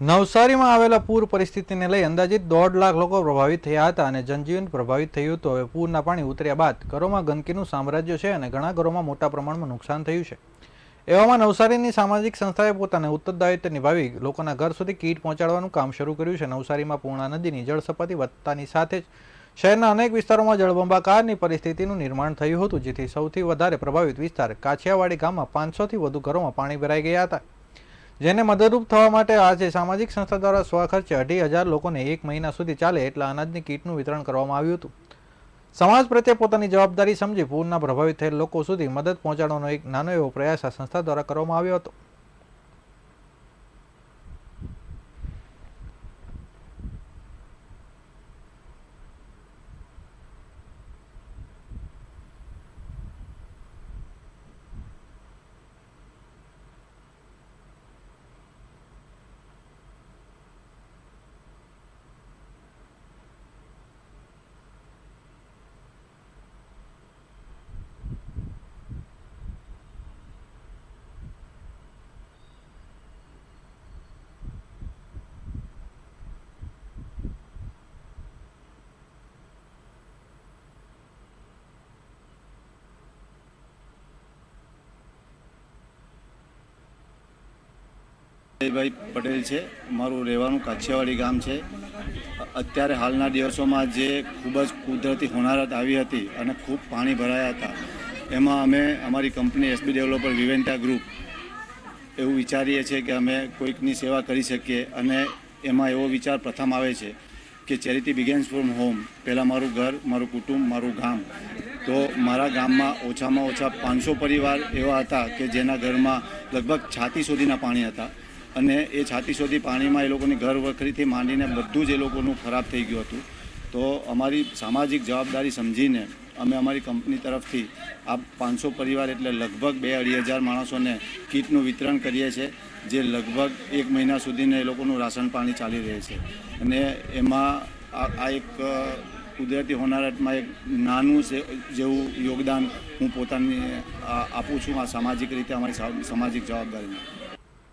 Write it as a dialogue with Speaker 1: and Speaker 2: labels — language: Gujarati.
Speaker 1: નવસારીમાં આવેલા પૂર પરિસ્થિતિને લઈ અંદાજિત દોઢ લાખ લોકો પ્રભાવિત થયા હતા અને જનજીવન પ્રભાવિત થયું હતું. હવે પૂરના પાણી ઉતર્યા બાદ ઘરોમાં ગંદકીનું સામ્રાજ્ય છે અને ઘણા ઘરોમાં મોટા પ્રમાણમાં નુકસાન થયું છે. એવામાં નવસારીની સામાજિક સંસ્થાએ પોતાને ઉત્તરદાયિત્વ નિભાવી લોકોના ઘર સુધી કીટ પહોંચાડવાનું કામ શરૂ કર્યું છે. નવસારીમાં પૂર્ણા નદીની જળસપાટી વધતાની સાથે જ શહેરના અનેક વિસ્તારોમાં જળબંબાકારની પરિસ્થિતિનું નિર્માણ થયું હતું, જેથી સૌથી વધારે પ્રભાવિત વિસ્તાર કાછિયાવાડી ગામમાં પાંચસોથી વધુ ઘરોમાં પાણી ભરાઈ ગયા હતા. જેને મદદરૂપ થવા માટે આજે સામાજિક સંસ્થા દ્વારા સ્વખર્ચે અઢી હજાર લોકોને એક મહિના સુધી ચાલે એટલા અનાજની કીટનું વિતરણ કરવામાં આવ્યું હતું. સમાજ પ્રત્યે પોતાની જવાબદારી સમજી પૂરના પ્રભાવિત થયેલ લોકો સુધી મદદ પહોંચાડવાનો એક નાનો એવો પ્રયાસ આ સંસ્થા દ્વારા કરવામાં આવ્યો હતો.
Speaker 2: ભાઈ પટેલ છે. મારું રહેવાનું કાછિયાવાડી ગામ છે. અત્યારે હાલના દિવસોમાં જે ખૂબ જ કુદરતી હોનારત આવી હતી અને ખૂબ પાણી ભરાયા હતા, એમાં અમે અમારી company SB developer Viventa group એવું વિચારીએ છીએ કે અમે કોઈકની સેવા કરી શકીએ અને એમાં એવો વિચાર પ્રથમ આવે છે કે ચેરિટી બિગેન્સ ફ્રોમ હોમ, પહેલાં મારું ઘર, મારું કુટુંબ, મારું ગામ. તો મારા ગામમાં ઓછામાં ઓછા પાંચસો પરિવાર એવા હતા કે જેના ઘરમાં લગભગ છાતી સુધીના પાણી હતા. અને એ છાતી સુધી પાણીમાં એ લોકોની ઘર વખરીથી માંડીને બધું જ એ લોકોનું ખરાબ થઈ ગયું હતું. તો અમારી સામાજિક જવાબદારી સમજીને અમે અમારી કંપની તરફથી આ પાંચસો પરિવાર એટલે લગભગ બે અઢી હજાર માણસોને કીટનું વિતરણ કરીએ છીએ, જે લગભગ એક મહિના સુધીને એ લોકોનું રાશન પાણી ચાલી રહે છે. અને એમાં આ એક કુદરતી હોનારતમાં એક નાનું જેવું યોગદાન હું પોતાની આપું છું આ સામાજિક રીતે અમારી સામાજિક જવાબદારીમાં.